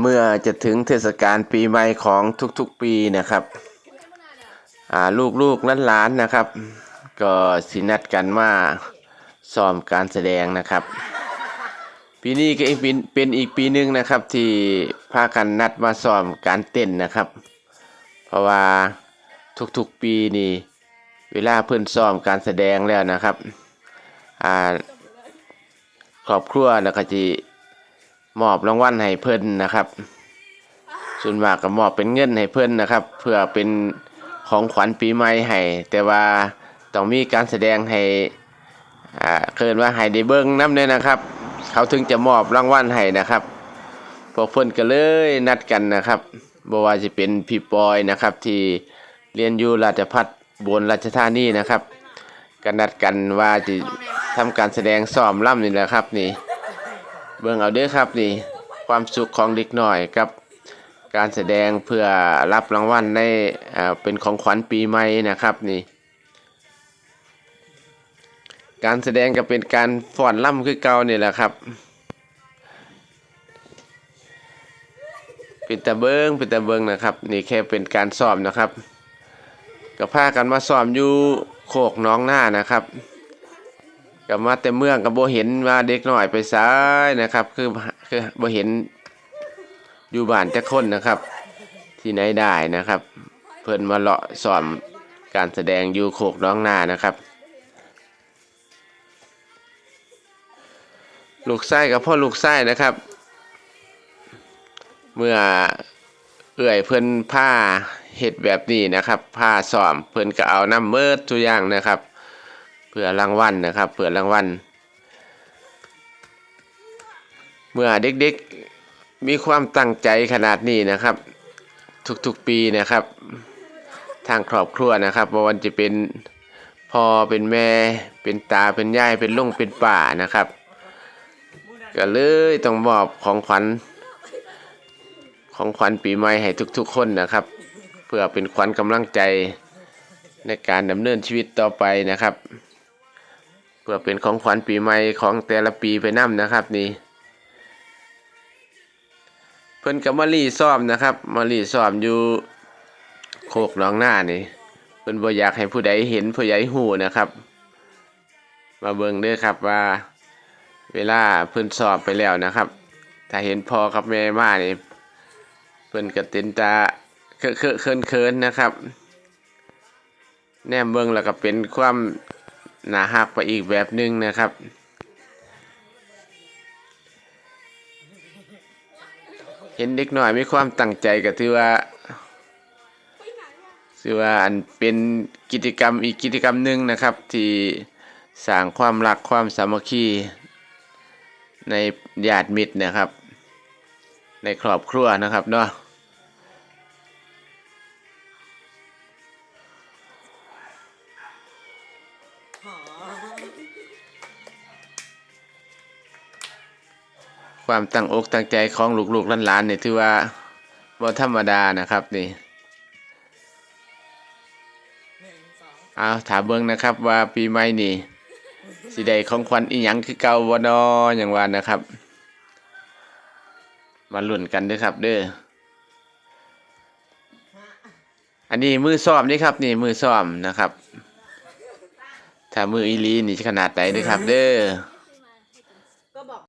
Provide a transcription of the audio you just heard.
เมื่อจะถึงเทศกาลปีใหม่ของทุกๆปีนะครับลูกๆหลานๆนะครับ ก็สินัดกันว่าซ้อมการแสดงนะครับ ปีนี้ก็เป็นเป็นอีกปีหนึ่งนะครับ ที่พากันนัดมาซ้อมการเต้นนะครับ เพราะว่าทุกๆปีนี่เวลาเพื่อนซ้อมการแสดงแล้วนะครับอครอบครัวแล้วก็จะ มอบรางวัลให้เพิ่นนะครับ ส่วนมากก็มอบเป็นเงินให้เพิ่นนะครับ เพื่อเป็นของขวัญปีใหม่ให้แต่ว่าต้องมีการแสดงให้อ่าเคินว่าให้ได้เบิ่งนำเนี่ยนะครับ เขาถึงจะมอบรางวัลให้นะครับพวกเพิ่นก็เลยนัดกันนะครับบ่ว่าจะเป็นพี่ปอยนะครับที่เรียนอยู่ราชพัฒบนราชธานีนะครับก็นัดกันว่าจะทำการแสดงซ้อมล่ำนี่แหละครับนี่ เบิ่งเอาเด้อครับนี่ความสุขของเด็กหน่อยกับการแสดงเพื่อรับรางวัลในเป็นของขวัญปีใหม่นะครับนี่ การแสดงก็เป็นการฟ้อนล่ำคือเก่านี่แหละครับเป็นตะเบิงเป็นตะเบิงนะครับ นี่แค่เป็นการซ้อมนะครับก็พากันมาซ้อมอยู่โคกน้องหน้านะครับ กับมาแต่เมืองกับโบเห็นว่าเด็กน้อยไปซ้ายนะครับ คือคือโบเห็นอยู่บ้านจะคนนะครับ ที่ไหนได้นะครับ เพิ่นมาเลาะซ้อมการแสดงอยู่โคกน้องนานะครับ ลูกไส้กับพ่อลูกไส้นะครับ เมื่อเอื่อยเพิ่นผ้าเห็ดแบบนี้นะครับ ผ้าสอมเพิ่นก็เอาน้ำเมิดตัวอย่างนะครับ เพื่อรางวัลนะครับ เพื่อรางวัล เมื่อเด็กๆมีความตั้งใจขนาดนี้นะครับ ทุกๆปีนะครับ ทางครอบครัวนะครับบ่ว่าจะเป็นพ่อเป็นแม่เป็นตาเป็นยายเป็นลุงเป็นป่านะครับ ก็เลยต้องมอบของขวัญ ของขวัญปีใหม่ให้ทุกๆคนนะครับ เพื่อเป็นขวัญกำลังใจในการดำเนินชีวิตต่อไปนะครับ เพื่อเป็นของขวัญปีใหม่ของแต่ละปีไปนํนะครับนี่เพิ่นกับมารีซ้อมนะครับมารีซ้อมอยู่โคกหนองหน้านี่เพิ่นบ่อยากให้ผู้ใดเห็นผู้ใดหูนะครับ มาเบิ่งเด้อครับว่า เวลาเพิ่นสอบไปแล้วนะครับ ถ้าเห็นพ่อกับแม่มานี่เพิ่นก็เต็นตาเคอะเคอะเคินเคินนะครับ แนมเบิ่งแล้วก็เป็นความ น่าฮักไปอีกแบบหนึ่งนะครับ เห็นเด็กหน่อยมีความตั้งใจก็ถือว่าถือว่าอันเป็นกิจกรรมอีกกิจกรรมหนึ่งนะครับ ที่สร้างความรักความสามัคคีในญาติมิตรนะครับ ในครอบครัวนะครับเนาะ ความตั้งอกตั้งใจของลูกๆหลานๆเนี่ยถือว่าบ่ธรรมดานะครับนี่เอาถามเบิ่งนะครับว่าปีใหม่นี่สิได้ของขวัญอีหยังคือเก่าบ่นออย่างว่านะครับ มาลุ้นกันเด้อครับ เด้ออันนี้มือซ้อมนี่ครับ นี่มือซ้อมนะครับ ถ้ามืออีลีนี่ขนาดไหนเด้อครับ เด้อ